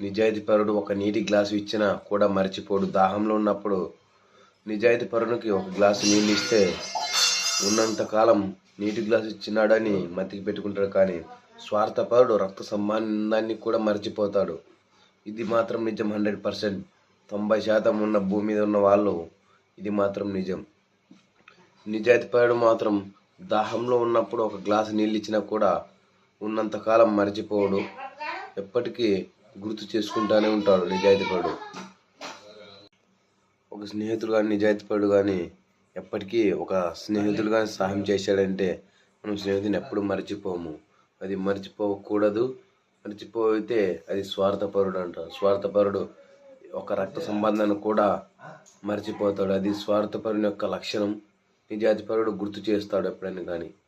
నిజాయితీపరుడు ఒక నీటి గ్లాసు ఇచ్చినా కూడా మర్చిపోడు. దాహంలో ఉన్నప్పుడు నిజాయితీపరునికి ఒక గ్లాసు నీళ్ళు ఇస్తే ఉన్నంతకాలం నీటి గ్లాసు ఇచ్చినాడని మతికి పెట్టుకుంటాడు. కానీ స్వార్థపరుడు రక్త సంబంధాన్ని కూడా మర్చిపోతాడు. ఇది మాత్రం నిజం హండ్రెడ్ పర్సెంట్. తొంభై శాతం ఉన్న భూమి మీద ఉన్న వాళ్ళు ఇది మాత్రం నిజం. నిజాయితీపరుడు మాత్రం దాహంలో ఉన్నప్పుడు ఒక గ్లాసు నీళ్ళు ఇచ్చినా కూడా ఉన్నంతకాలం మర్చిపోడు. ఎప్పటికీ గుర్తు చేసుకుంటానే ఉంటాడు నిజాయితీపరుడు ఒక స్నేహితుడు కానీ నిజాయితీపరుడు కానీ ఎప్పటికీ ఒక స్నేహితుడు కానీ సహాయం చేశాడంటే మనం స్నేహితుని ఎప్పుడు మర్చిపోము. అది మర్చిపోకూడదు. మర్చిపోతే అది స్వార్థపరుడు అంటారు స్వార్థపరుడు ఒక రక్త సంబంధాన్ని కూడా మర్చిపోతాడు. అది స్వార్థపరుని యొక్క లక్షణం. నిజాయితీపరుడు గుర్తు చేస్తాడు ఎప్పుడైనా కానీ